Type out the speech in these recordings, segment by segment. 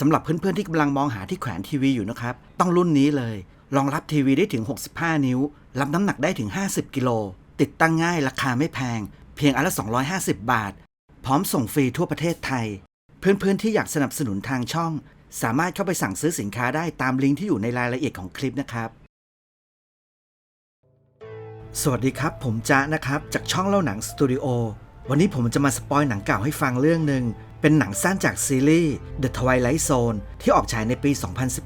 สำหรับเพื่อนๆที่กำลังมองหาที่แขวนทีวีอยู่นะครับ ต้องรุ่นนี้เลย รองรับทีวีได้ถึง 65 นิ้ว รับน้ำหนักได้ถึง 50 กิโล ติดตั้งง่ายราคาไม่แพง เพียงอันละ 250 บาท พร้อมส่งฟรีทั่วประเทศไทย เพื่อนๆที่อยากสนับสนุนทางช่อง สามารถเข้าไปสั่งซื้อสินค้าได้ตามลิงก์ที่อยู่ในรายละเอียดของคลิปนะครับ สวัสดีครับ ผมจ๊ะนะครับ จากช่องเล่าหนังสตูดิโอวันนี้ผมจะมาสปอยหนังเก่าให้ฟังเรื่องหนึ่ง เป็นหนังสั้นจากซีรีส์ The Twilight Zone ที่ออกฉายในปี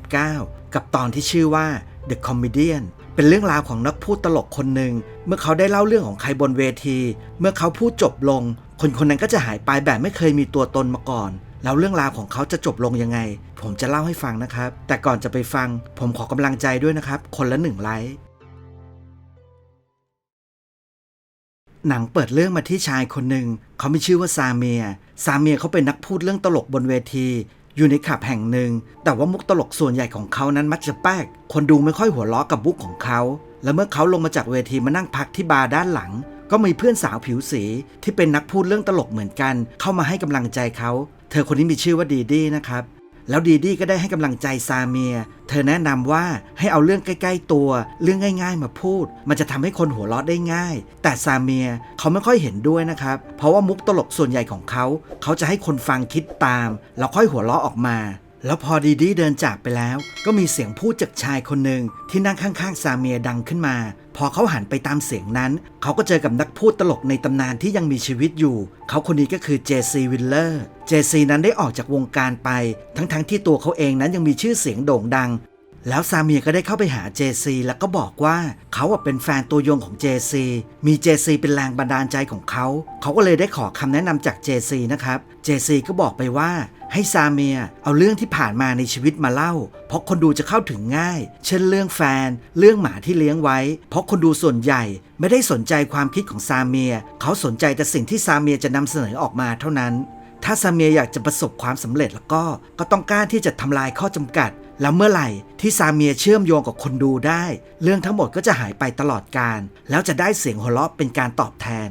2019 กับตอนที่ชื่อว่า The Comedian เป็นเรื่องราวของนักพูดตลกคนหนึ่ง เมื่อเขาได้เล่าเรื่องของใครบนเวที เมื่อเขาพูดจบลง คนคนนั้นก็จะหายไปแบบไม่เคยมีตัวตนมาก่อน แล้วเรื่องราวของเขาจะจบลงยังไง ผมจะเล่าให้ฟังนะครับ แต่ก่อนจะไปฟัง ผมขอกำลังใจด้วยนะครับ คนละหนึ่งไลค์ หนังเปิดเรื่องมาที่ชายคนหนึ่ง เขาไมีชื่อว่าซาเมีย ซาเมียเขาเป็นนักพูดเรื่องตลกบนเวที อยู่ในขับแห่งหนึ่ง แต่ว่ามุกตลกส่วนใหญ่ของเขานั้นมักจะแป๊ก คนดูไม่ค่อยหัวเราะกับมุกของเขา และเมื่อเขาลงมาจากเวทีมานั่งพักที่บาร์ด้านหลัง ก็มีเพื่อนสาวผิวสีที่เป็นนักพูดเรื่องตลกเหมือนกัน เข้ามาให้กำลังใจเขา เธอคนนี้มีชื่อว่าดีดีนะครับ แล้วดีดีก็ได้ให้กำลังใจซาเมีย เธอแนะนำว่าให้เอาเรื่องใกล้ ๆ ตัว เรื่องง่าย ๆ มาพูด มันจะทำให้คนหัวเราะได้ง่าย แต่ซาเมียเขาไม่ค่อยเห็นด้วยนะครับ เพราะว่ามุกตลกส่วนใหญ่ของเขา เขาจะให้คนฟังคิดตาม แล้วค่อยหัวเราะออกมา แล้วพอดีดีเดินจากไปแล้ว ก็มีเสียงพูดจากชายคนหนึ่งที่นั่งข้างๆซาเมียดังขึ้นมา พอเขาหันไปตามเสียงนั้น เขาก็เจอกับนักพูดตลกในตำนานที่ยังมีชีวิตอยู่ เขาคนนี้ก็คือเจซีวิลเลอร์เจซีนั้นได้ออกจากวงการไป ทั้งๆที่ตัวเขาเองนั้นยังมีชื่อเสียงโด่งดัง แล้วซาเมียก็ได้เข้าไปหาเจซีแล้วก็บอกว่าเขาเป็นแฟนตัวยงของเจซีมีเจซีเป็นแรงบันดาลใจของเขา เขาก็เลยได้ขอคำแนะนำจากเจซีนะครับเจซีก็บอกไปว่าให้ซาเมียเอาเรื่องที่ผ่านมาในชีวิตมาเล่า เพราะคนดูจะเข้าถึงง่าย เช่นเรื่องแฟน เรื่องหมาที่เลี้ยงไว้ เพราะคนดูส่วนใหญ่ไม่ได้สนใจความคิดของซาเมีย เขาสนใจแต่สิ่งที่ซาเมียจะนำเสนอออกมาเท่านั้น ถ้าซาเมียอยากจะประสบความสำเร็จแล้วก็ ก็ต้องกล้าที่จะทำลายข้อจำกัด แล้วเมื่อไหร่ที่ซาเมียเชื่อมโยงกับคนดูได้ เรื่องทั้งหมดก็จะหายไปตลอดการ แล้วจะได้เสียงหัวเราะเป็นการตอบแทน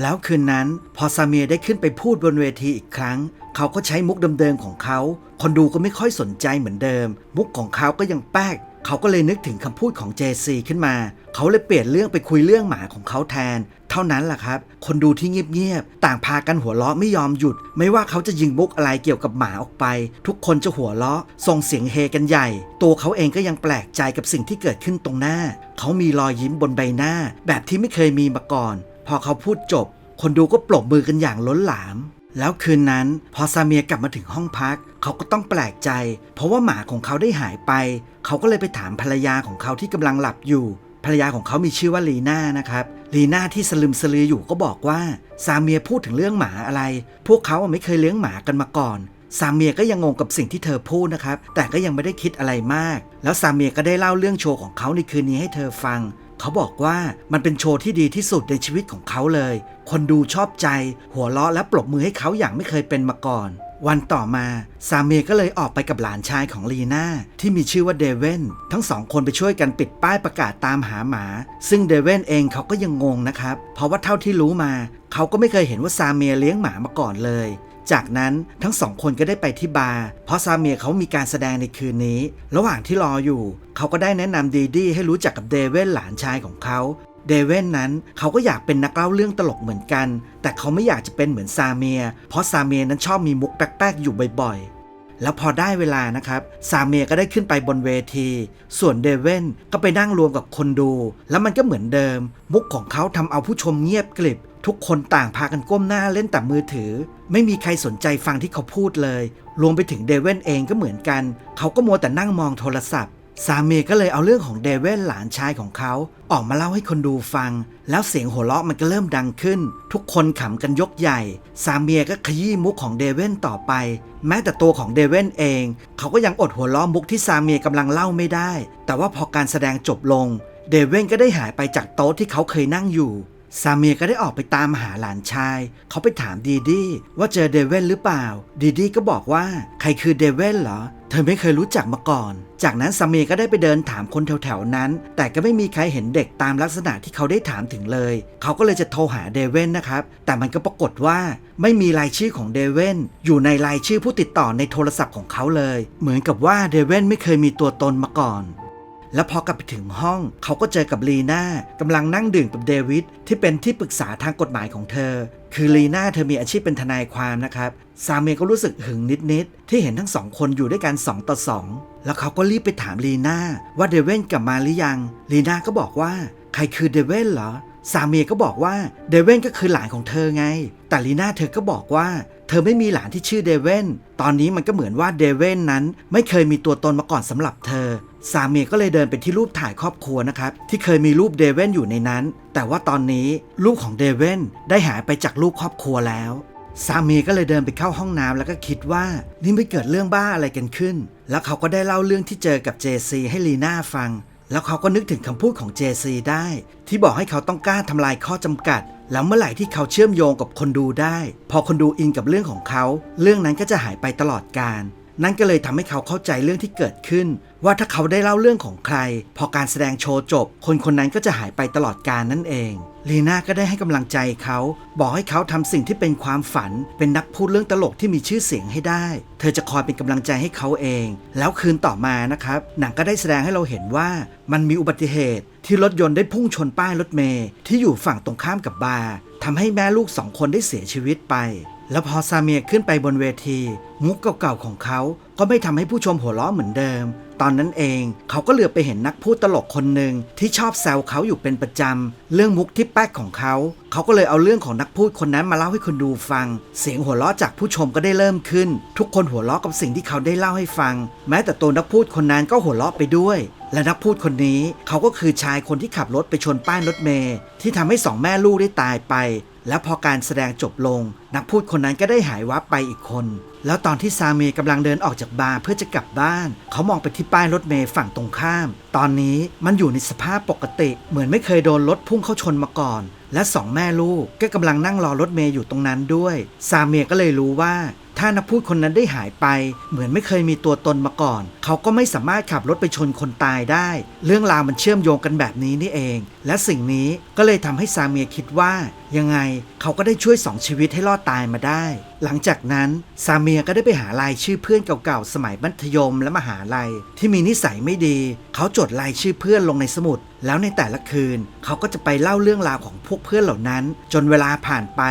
แล้วคืนนั้นพอซาเมียได้ขึ้นไปพูดบนเวทีอีกครั้ง เขาก็ใช้มุกเดิมๆของเขา คนดูก็ไม่ค่อยสนใจเหมือนเดิม มุกของเขาก็ยังแป๊ก เขาก็เลยนึกถึงคำพูดของเจซีขึ้นมา เขาเลยเปลี่ยนเรื่องไปคุยเรื่องหมาของเขาแทน เท่านั้นแหละครับ คนดูที่เงียบๆ ต่างพากันหัวเราะไม่ยอมหยุด ไม่ว่าเขาจะยิงมุกอะไรเกี่ยวกับหมาออกไป ทุกคนจะหัวเราะ ส่งเสียงเฮกันใหญ่ ตัวเขาเองก็ยังแปลกใจกับสิ่งที่เกิดขึ้นตรงหน้า เขามีรอยยิ้มบนใบหน้า แบบที่ไม่เคยมีมาก่อน พอเขาพูดจบ คนดูก็ปรบมือกันอย่างล้นหลาม แล้วคืนนั้นพอซาเมียกลับมาถึงห้องพัก เขาก็ต้องแปลกใจ เพราะว่าหมาของเขาได้หายไป เขาก็เลยไปถามภรรยาของเขาที่กำลังหลับอยู่ ภรรยาของเขามีชื่อว่าลีน่านะครับลีน่าที่สลึมสลืออยู่ก็บอกว่าซาเมียพูดถึงเรื่องหมาอะไร พวกเขาไม่เคยเลี้ยงหมากันมาก่อนซาเมียก็ยังงงกับสิ่งที่เธอพูดนะครับ แต่ก็ยังไม่ได้คิดอะไรมาก แล้วซาเมียก็ได้เล่าเรื่องโชว์ของเขาในคืนนี้ให้เธอฟัง เขาบอกว่ามันเป็นโชว์ที่ดีที่สุดในชีวิตของเขาเลย คนดูชอบใจ หัวเราะและปรบมือให้เขาอย่างไม่เคยเป็นมาก่อน วันต่อมาซาเมียก็เลยออกไปกับหลานชายของลีน่าที่มีชื่อว่าเดเวนทั้งสองคนไปช่วยกันปิดป้ายประกาศตามหาหมา ซึ่งเดเวนเองเขาก็ยังงงนะครับ เพราะว่าเท่าที่รู้มา เขาก็ไม่เคยเห็นว่าซาเมียเลี้ยงหมามาก่อนเลย จากนั้นทั้งสองคนก็ได้ไปที่บาร์เพราะซาเมียเขามีการแสดงในคืนนี้ ระหว่างที่รออยู่ เขาก็ได้แนะนำดีดี้ให้รู้จักกับเดเวนหลานชายของเขาเดเวนนั้นเขาก็อยากเป็นนักเล่าเรื่องตลกเหมือนกัน แต่เขาไม่อยากจะเป็นเหมือนซาเมีย เพราะซาเมียนั้นชอบมีมุกแป๊กๆ อยู่บ่อยๆ แล้วพอได้เวลานะครับซาเมียก็ได้ขึ้นไปบนเวที ส่วนเดเวนก็ไปนั่งรวมกับคนดู แล้วมันก็เหมือนเดิม มุกของเขาทำเอาผู้ชมเงียบกริบ ทุกคนต่างพากันก้มหน้าเล่นแต่มือถือ ไม่มีใครสนใจฟังที่เขาพูดเลย รวมไปถึงเดเวนเองก็เหมือนกัน เขาก็มัวแต่นั่งมองโทรศัพท์ซามีก็เลยเอาเรื่องของเดเวนหลานชายของเขา ออกมาเล่าให้คนดูฟัง แล้วเสียงหัวเราะมันก็เริ่มดังขึ้น ทุกคนขำกันยกใหญ่ซามีก็ขยี้มุกของเดเวนต่อไป แม้แต่ตัวของเดเวนเอง เขาก็ยังอดหัวเราะมุกที่ซามีกำลังเล่าไม่ได้ แต่ว่าพอการแสดงจบลงเดเวนก็ได้หายไปจากโต๊ะที่เขาเคยนั่งอยู่ ซาเมียก็ได้ออกไปตามหาหลานชาย เขาไปถามดีดี้ว่าเจอเดเวนหรือเปล่า ดีดี้ก็บอกว่าใครคือเดเวนเหรอ เธอไม่เคยรู้จักมาก่อน จากนั้นซาเมียก็ได้ไปเดินถามคนแถวๆนั้น แต่ก็ไม่มีใครเห็นเด็กตามลักษณะที่เขาได้ถามถึงเลย เขาก็เลยจะโทรหาเดเวนนะครับ แต่มันก็ปรากฏว่าไม่มีรายชื่อของเดเวนอยู่ในรายชื่อผู้ติดต่อในโทรศัพท์ของเขาเลย เหมือนกับว่าเดเวนไม่เคยมีตัวตนมาก่อน แล้วพอกลับไปถึงห้อง เขาก็เจอกับลีน่ากำลังนั่งดื่มกับเดวิดที่เป็นที่ปรึกษาทางกฎหมายของเธอ คือลีน่าเธอมีอาชีพเป็นทนายความนะครับซาเมีก็รู้สึกหึงนิดๆที่เห็นทั้งสองคนอยู่ด้วยกัน2ต่อ2แล้วเขาก็รีบไปถามลีน่าว่าเดเวนกลับมาหรือยังลีน่าก็บอกว่า ใครคือเดเวนเหรอ ซาเมียก็บอกว่าเดเวนก็คือหลานของเธอไง แต่ลีน่าเธอก็บอกว่า เธอไม่มีหลานที่ชื่อเดเวนตอนนี้มันก็เหมือนว่าเดเวนนั้น ไม่เคยมีตัวตนมาก่อนสำหรับเธอซาเมียก็เลยเดินไปที่รูปถ่ายครอบครัวนะครับ ที่เคยมีรูปเดเวนอยู่ในนั้น แต่ว่าตอนนี้ลูกของเดเวนได้หายไปจากรูปครอบครัวแล้วซามีก็เลยเดินไปเข้าห้องน้ำแล้วก็คิดว่านี่ไม่เกิดเรื่องบ้าอะไรกันขึ้น แล้วเขาก็ได้เล่าเรื่องที่เจอกับเจซีให้ลีน่าฟัง แล้วเขาก็นึกถึงคำพูดของเจซีได้ ที่บอกให้เขาต้องกล้าทำลายข้อจำกัด แล้วเมื่อไหร่ที่เขาเชื่อมโยงกับคนดูได้ พอคนดูอินกับเรื่องของเขา เรื่องนั้นก็จะหายไปตลอดกาล นั่นก็เลยทำให้เขาเข้าใจเรื่องที่เกิดขึ้น ว่าถ้าเขาได้เล่าเรื่องของใคร พอการแสดงโชว์จบ คนคนนั้นก็จะหายไปตลอดกาลนั่นเองลีน่าก็ได้ให้กำลังใจเขา บอกให้เขาทำสิ่งที่เป็นความฝัน เป็นนักพูดเรื่องตลกที่มีชื่อเสียงให้ได้ เธอจะคอยเป็นกำลังใจให้เขาเอง แล้วคืนต่อมานะครับ หนังก็ได้แสดงให้เราเห็นว่ามันมีอุบัติเหตุ ที่รถยนต์ได้พุ่งชนป้ายรถเมล์ที่อยู่ฝั่งตรงข้ามกับบาร์ทำให้แม่ลูกสองคนได้เสียชีวิตไป แล้วพอซาเมียขึ้นไปบนเวที มุกเก่าๆของเขาก็ไม่ทำให้ผู้ชมหัวเราะเหมือนเดิม ตอนนั้นเองเขาก็เหลือไปเห็นนักพูดตลกคนหนึ่งที่ชอบแซวเขาอยู่เป็นประจำ เรื่องมุกที่แป๊กของเขา เขาก็เลยเอาเรื่องของนักพูดคนนั้นมาเล่าให้คนดูฟัง เสียงหัวเราะจากผู้ชมก็ได้เริ่มขึ้น ทุกคนหัวเราะกับสิ่งที่เขาได้เล่าให้ฟัง แม้แต่ตัวนักพูดคนนั้นก็หัวเราะไปด้วย และนักพูดคนนี้เขาก็คือชายคนที่ขับรถไปชนป้ายรถเมล์ที่ทำให้สองแม่ลูกได้ตายไป และพอการแสดงจบลง นักพูดคนนั้นก็ได้หายวับไปอีกคน แล้วตอนที่ซาเมีกำลังเดินออกจากบาร์เพื่อจะกลับบ้าน เขามองไปที่ป้ายรถเมล์ฝั่งตรงข้าม ตอนนี้มันอยู่ในสภาพปกติ เหมือนไม่เคยโดนรถพุ่งเข้าชนมาก่อน และสองแม่ลูกก็กำลังนั่งรอรถเมย์อยู่ตรงนั้นด้วย ซาเมก็เลยรู้ว่าถ้านักพูดคนนั้นได้หายไป เหมือนไม่เคยมีตัวตนมาก่อน เขาก็ไม่สามารถขับรถไปชนคนตายได้ เรื่องราวมันเชื่อมโยงกันแบบนี้นี่เอง และสิ่งนี้ก็เลยทำให้ซาเมียคิดว่า ยังไงเขาก็ได้ช่วยสองชีวิตให้รอดตายมาได้ หลังจากนั้นซาเมียก็ได้ไปหารายชื่อเพื่อนเก่าๆ สมัยมัธยมและมหาลัย ที่มีนิสัยไม่ดี เขาจดรายชื่อเพื่อนลงในสมุด แล้วในแต่ละคืน เขาก็จะไปเล่าเรื่องราวของพวกเพื่อนเหล่านั้น จนเวลาผ่านไป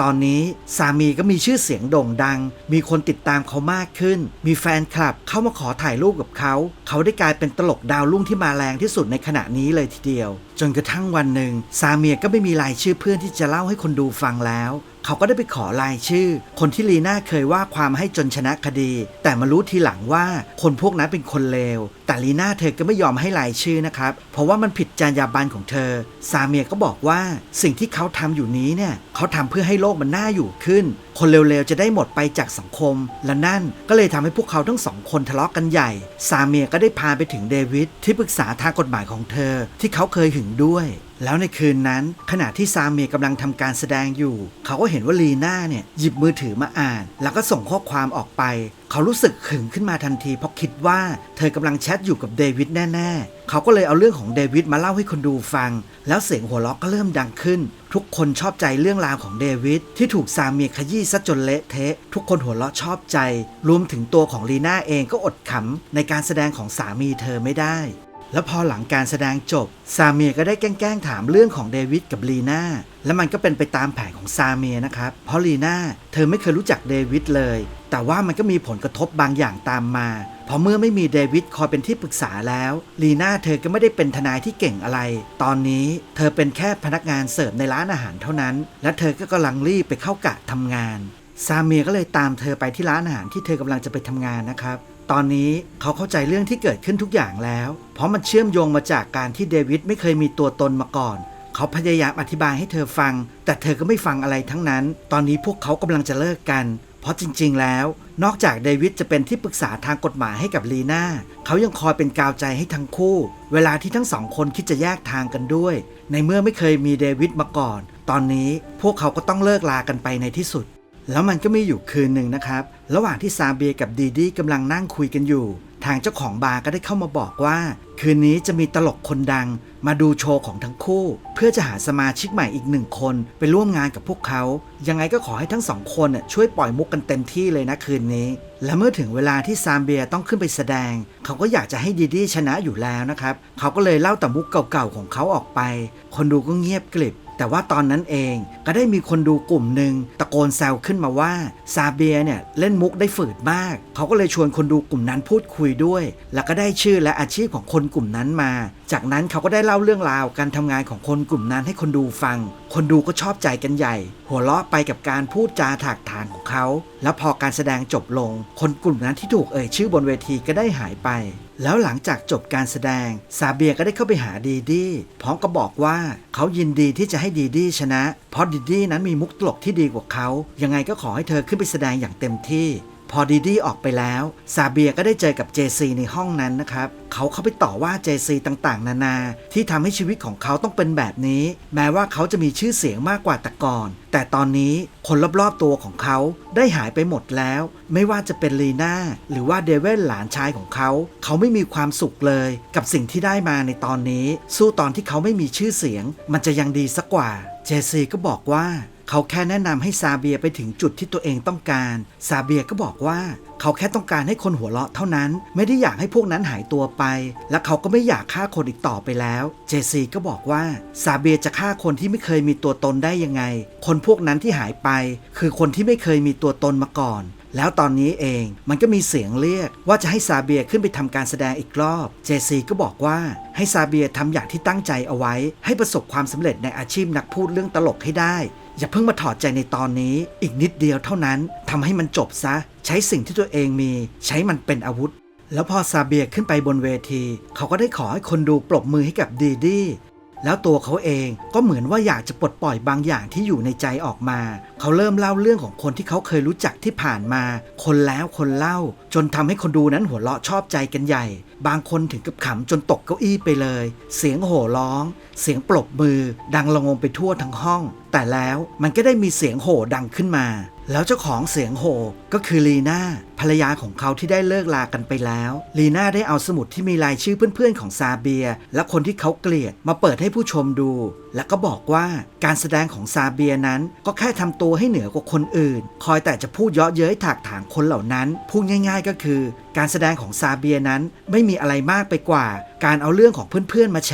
ตอนนี้สามีก็มีชื่อเสียงโด่งดัง มีคนติดตามเขามากขึ้น มีแฟนคลับเข้ามาขอถ่ายรูปกับเขา เขาได้กลายเป็นตลกดาวรุ่งที่มาแรงที่สุดในขณะนี้เลยทีเดียว จนกระทั่งวันหนึ่งซาเมียก็ไม่มีรายชื่อเพื่อนที่จะเล่าให้คนดูฟังแล้วเขาก็ได้ไปขอรายชื่อ คนที่ลีน่าเคยว่าความให้จนชนะคดี แต่มารู้ทีหลังว่าคนพวกนั้นเป็นคนเลว แต่ลีน่าเธอก็ไม่ยอมให้รายชื่อนะครับ เพราะว่ามันผิดจรรยาบรรณของเธอ ซาเมียก็บอกว่าสิ่งที่เขาทำอยู่นี้เนี่ยเขาทำเพื่อให้โลกมันน่าอยู่ขึ้น คนเร็วๆจะได้หมดไปจากสังคม และนั่นก็เลยทำให้พวกเขาทั้งสองคนทะเลาะกันใหญ่ ซาเมียก็ได้พาไปถึงเดวิดที่ปรึกษาทางกฎหมายของเธอ ที่เขาเคยหึงด้วย แล้วในคืนนั้นขณะที่ซาเมียกำลังทำการแสดงอยู่ เขาก็เห็นว่าลีน่าเนี่ยหยิบมือถือมาอ่าน แล้วก็ส่งข้อความออกไป เขารู้สึกขึงขึ้นมาทันทีเพราะคิดว่าเธอกำลังแชทอยู่กับเดวิดแน่ ๆ เขาก็เลยเอาเรื่องของเดวิดมาเล่าให้คนดูฟัง แล้วเสียงหัวเราะก็เริ่มดังขึ้น ทุกคนชอบใจเรื่องราวของเดวิดที่ถูกซาเมียขยี้ซะจนเละเทะ ทุกคนหัวเราะชอบใจ รวมถึงตัวของลีน่าเองก็อดขำในการแสดงของสามีเธอไม่ได้ แล้วพอหลังการแสดงจบ ซาเมียก็ได้แกล้งถามเรื่องของเดวิดกับลีน่า และมันก็เป็นไปตามแผนของซาเมียนะครับ เพราะลีน่าเธอไม่เคยรู้จักเดวิดเลย แต่ว่ามันก็มีผลกระทบบางอย่างตามมา เพราะเมื่อไม่มีเดวิดคอยเป็นที่ปรึกษาแล้ว ลีน่าเธอก็ไม่ได้เป็นทนายที่เก่งอะไร ตอนนี้เธอเป็นแค่พนักงานเสิร์ฟในร้านอาหารเท่านั้น และเธอก็กำลังรีบไปเข้ากะทำงานซาเมียก็เลยตามเธอไปที่ร้านอาหารที่เธอกำลังจะไปทำงานนะครับ ตอนนี้เขาเข้าใจเรื่องที่เกิดขึ้นทุกอย่างแล้ว เพราะมันเชื่อมโยงมาจากการที่เดวิดไม่เคยมีตัวตนมาก่อน เขาพยายามอธิบายให้เธอฟัง แต่เธอก็ไม่ฟังอะไรทั้งนั้น ตอนนี้พวกเขากำลังจะเลิกกัน เพราะจริง ๆ แล้ว นอกจากเดวิดจะเป็นที่ปรึกษาทางกฎหมายให้กับลีน่า เขายังคอยเป็นกาวใจให้ทั้งคู่ เวลาที่ทั้งสองคนคิดจะแยกทางกันด้วย ในเมื่อไม่เคยมีเดวิดมาก่อน ตอนนี้พวกเขาก็ต้องเลิกลากันไปในที่สุด แล้วมันก็มีอยู่คืนหนึ่งนะครับ ระหว่างที่ซาเบียกับดีดีกำลังนั่งคุยกันอยู่ ทางเจ้าของบาร์ก็ได้เข้ามาบอกว่า คืนนี้จะมีตลกคนดัง มาดูโชว์ของทั้งคู่ เพื่อจะหาสมาชิกใหม่อีกหนึ่งคน ไปร่วมงานกับพวกเขา ยังไงก็ขอให้ทั้งสองคนน่ะช่วยปล่อยมุกกันเต็มที่เลยนะคืนนี้ และเมื่อถึงเวลาที่ซามเบียต้องขึ้นไปแสดง เขาก็อยากจะให้ดีดีชนะอยู่แล้วนะครับ เขาก็เลยเล่าแต่มุกเก่าๆของเขาออกไป คนดูก็เงียบกลิบ แต่ว่าตอนนั้นเองก็ได้มีคนดูกลุ่มหนึ่งตะโกนแซวขึ้นมาว่าซาเบียเนี่ยเล่นมุกได้ฝืดมาก เขาก็เลยชวนคนดูกลุ่มนั้นพูดคุยด้วย แล้วก็ได้ชื่อและอาชีพของคนกลุ่มนั้นมา จากนั้นเขาก็ได้เล่าเรื่องราวการทำงานของคนกลุ่มนั้นให้คนดูฟัง คนดูก็ชอบใจกันใหญ่ หัวเราะไปกับการพูดจาถากถางของเขา แล้วพอการแสดงจบลง คนกลุ่มนั้นที่ถูกเอ่ยชื่อบนเวทีก็ได้หายไป แล้วหลังจากจบการแสดง ซาเบียก็ได้เข้าไปหาดีดี้พร้อมก็บอกว่าเขายินดีที่จะให้ดีดี้ชนะ เพราะดีดี้นั้นมีมุกตลกที่ดีกว่าเขา ยังไงก็ขอให้เธอขึ้นไปแสดงอย่างเต็มที่ พอดีดีออกไปแล้วซาเบียก็ได้เจอกับเจซีในห้องนั้นนะครับ เขาเข้าไปต่อว่าเจซีต่างๆ นานา ที่ทำให้ชีวิตของเขาต้องเป็นแบบนี้ แม้ว่าเขาจะมีชื่อเสียงมากกว่าแต่ก่อน แต่ตอนนี้คนรอบๆตัวของเขาได้หายไปหมดแล้ว ไม่ว่าจะเป็นลีน่าหรือว่าเดวิลหลานชายของเขา เขาไม่มีความสุขเลย กับสิ่งที่ได้มาในตอนนี้ สู้ตอนที่เขาไม่มีชื่อเสียง มันจะยังดีสักกว่า เจซีก็บอกว่า เขาแค่แนะนำให้ซาเบียไปถึงจุดที่ตัวเองต้องการ ซาเบียก็บอกว่าเขาแค่ต้องการให้คนหัวเราะเท่านั้น ไม่ได้อยากให้พวกนั้นหายตัวไป และเขาก็ไม่อยากฆ่าคนอีกต่อไปแล้ว เจซีก็บอกว่าซาเบียจะฆ่าคนที่ไม่เคยมีตัวตนได้ยังไง คนพวกนั้นที่หายไป คือคนที่ไม่เคยมีตัวตนมาก่อนแล้วตอนนี้เองมันก็มีเสียงเรียกว่าจะให้ซาเบียขึ้นไปทำการแสดงอีกรอบ เจซีก็บอกว่าให้ซาเบียทำอย่างที่ตั้งใจเอาไว้ ให้ประสบความสำเร็จในอาชีพนักพูดเรื่องตลกให้ได้ อย่าเพิ่งมาถอดใจในตอนนี้ อีกนิดเดียวเท่านั้นทำให้มันจบซะ ใช้สิ่งที่ตัวเองมี ใช้มันเป็นอาวุธ แล้วพอซาเบียขึ้นไปบนเวที เขาก็ได้ขอให้คนดูปรบมือให้กับดีดี แล้วตัวเขาเองก็เหมือนว่าอยากจะปลดปล่อยบางอย่างที่อยู่ในใจออกมา เขาเริ่มเล่าเรื่องของคนที่เขาเคยรู้จักที่ผ่านมา คนแล้วคนเล่า จนทำให้คนดูนั้นหัวเราะชอบใจกันใหญ่ บางคนถึงกับขำจนตกเก้าอี้ไปเลย เสียงโห่ร้อง เสียงปรบมือ ดังระงมไปทั่วทั้งห้อง แต่แล้วมันก็ได้มีเสียงโห่ดังขึ้นมา แล้วเจ้าของเสียงโห่ก็คือลีน่าภรรยาของเขาที่ได้เลิกลากันไปแล้วลีน่าได้เอาสมุดที่มีรายชื่อเพื่อนๆของซาเบีย และคนที่เขาเกลียดมาเปิดให้ผู้ชมดู แล้วก็บอกว่าการแสดงของซาเบียนั้นก็แค่ทำตัวให้เหนือกว่าคนอื่น คอยแต่จะพูดเยาะเย้ยถากถางคนเหล่านั้นพูดง่าย ๆ ก็คือ การแสดงของซาเบียนั้นไม่มีอะไรมากไปกว่า การเอาเรื่องของเพื่อนๆมาแฉ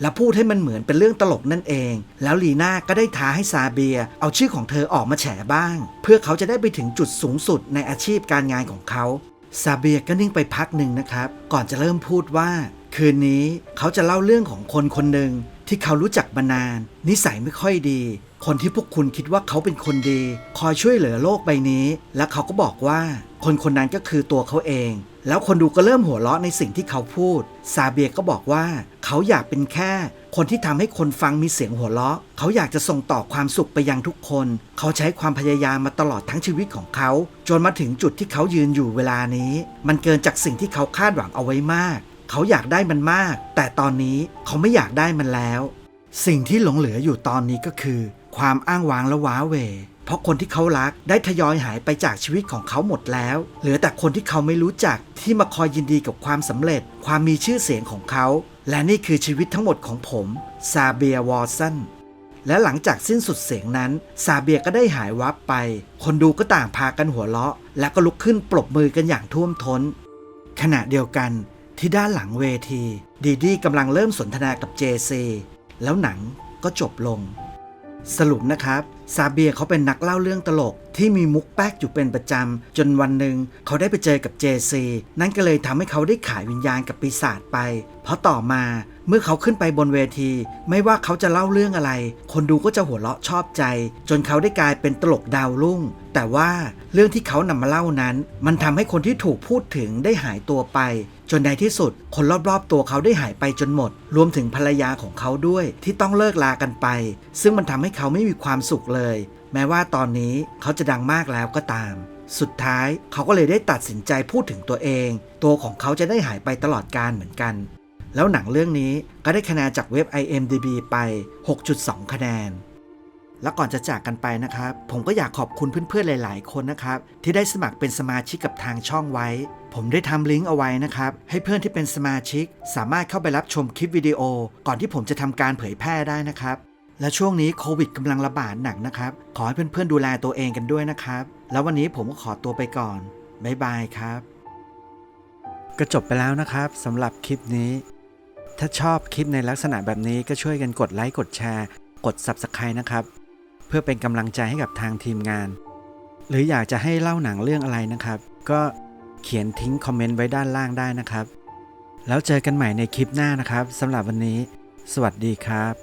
และพูดให้มันเหมือนเป็นเรื่องตลกนั่นเอง แล้วลีน่าก็ได้ท้าให้ซาเบีย เอาชื่อของเธอออกมาแฉบ้าง เพื่อเขาจะได้ไปถึงจุดสูงสุดในอาชีพการงานของเขาซาเบียก็นิ่งไปพักหนึ่งนะครับ ก่อนจะเริ่มพูดว่า คืนนี้เขาจะเล่าเรื่องของคนคนหนึ่งที่เขารู้จักมานาน นิสัยไม่ค่อยดี คนที่พวกคุณคิดว่าเขาเป็นคนดี คอยช่วยเหลือโลกใบนี้ และเขาก็บอกว่า คนคนนั้นก็คือตัวเขาเอง แล้วคนดูก็เริ่มหัวเราะในสิ่งที่เขาพูด ซาเบียก็บอกว่า เขาอยากเป็นแค่ คนที่ทำให้คนฟังมีเสียงหัวเราะ เขาอยากจะส่งต่อความสุขไปยังทุกคน เขาใช้ความพยายามมาตลอดทั้งชีวิตของเขา จนมาถึงจุดที่เขายืนอยู่เวลานี้ มันเกินจากสิ่งที่เขาคาดหวังเอาไว้มาก เขาอยากได้มันมาก แต่ตอนนี้เขาไม่อยากได้มันแล้ว สิ่งที่หลงเหลืออยู่ตอนนี้ก็คือ ความอ้างว้างและว้าเหว เพราะคนที่เขารักได้ทยอยหายไปจากชีวิตของเขาหมดแล้ว เหลือแต่คนที่เขาไม่รู้จักที่มาคอยยินดีกับความสำเร็จ ความมีชื่อเสียงของเขา และนี่คือชีวิตทั้งหมดของผมซาเบียวอร์สันและหลังจากสิ้นสุดเสียงนั้น ซาเบียก็ได้หายวับไป คนดูก็ต่างพากันหัวเราะ และก็ลุกขึ้นปรบมือกันอย่างท่วมทน้น ขณะเดียวกันที่ด้านหลังเวที ดีดีกำลังเริ่มสนทนากับเจซีแล้วหนังก็จบลง สรุปนะครับ ซาเบียเขาเป็นนักเล่าเรื่องตลกที่มีมุกแป๊กอยู่เป็นประจำ จนวันหนึ่งเขาได้ไปเจอกับเจซีนั่นก็เลยทำให้เขาได้ขายวิญญาณกับปีศาจไป เพราะต่อมาเมื่อเขาขึ้นไปบนเวที ไม่ว่าเขาจะเล่าเรื่องอะไร คนดูก็จะหัวเราะชอบใจ จนเขาได้กลายเป็นตลกดาวรุ่ง แต่ว่าเรื่องที่เขานำมาเล่านั้น มันทำให้คนที่ถูกพูดถึงได้หายตัวไป จนในที่สุด คนรอบๆ ตัวเขาได้หายไปจนหมด รวมถึงภรรยาของเขาด้วย ที่ต้องเลิกลากันไป ซึ่งมันทำให้เขาไม่มีความสุขเลย แม้ว่าตอนนี้เขาจะดังมากแล้วก็ตาม สุดท้ายเขาก็เลยได้ตัดสินใจพูดถึงตัวเอง ตัวของเขาจะได้หายไปตลอดกาลเหมือนกัน แล้วหนังเรื่องนี้ก็ได้คะแนนจากเว็บ IMDB ไป 6.2 คะแนนแล้วก่อนจะจากกันไปนะครับ ผมก็อยากขอบคุณเพื่อนๆ หลาย ๆ คนนะครับ ที่ได้สมัครเป็นสมาชิกกับทางช่องไว้ ผมได้ทำลิงก์เอาไว้นะครับ ให้เพื่อนที่เป็นสมาชิก สามารถเข้าไปรับชมคลิปวิดีโอ ก่อนที่ผมจะทำการเผยแพร่ได้นะครับ และช่วงนี้โควิดกำลังระบาดหนักนะครับ ขอให้เพื่อนๆดูแลตัวเองกันด้วยนะครับ แล้ววันนี้ผมก็ขอตัวไปก่อนบ๊ายบายครับ ก็จบไปแล้วนะครับสำหรับคลิปนี้ ถ้าชอบคลิปในลักษณะแบบนี้ก็ช่วยกันกดไลค์กดแชร์ กด Subscribe นะครับ เพื่อเป็นกำลังใจให้กับทางทีมงาน หรืออยากจะให้เล่าหนังเรื่องอะไรนะครับ ก็ เขียนทิ้งคอมเมนต์ไว้ด้านล่างได้นะครับ แล้วเจอกันใหม่ในคลิปหน้านะครับสำหรับวันนี้ สวัสดีครับ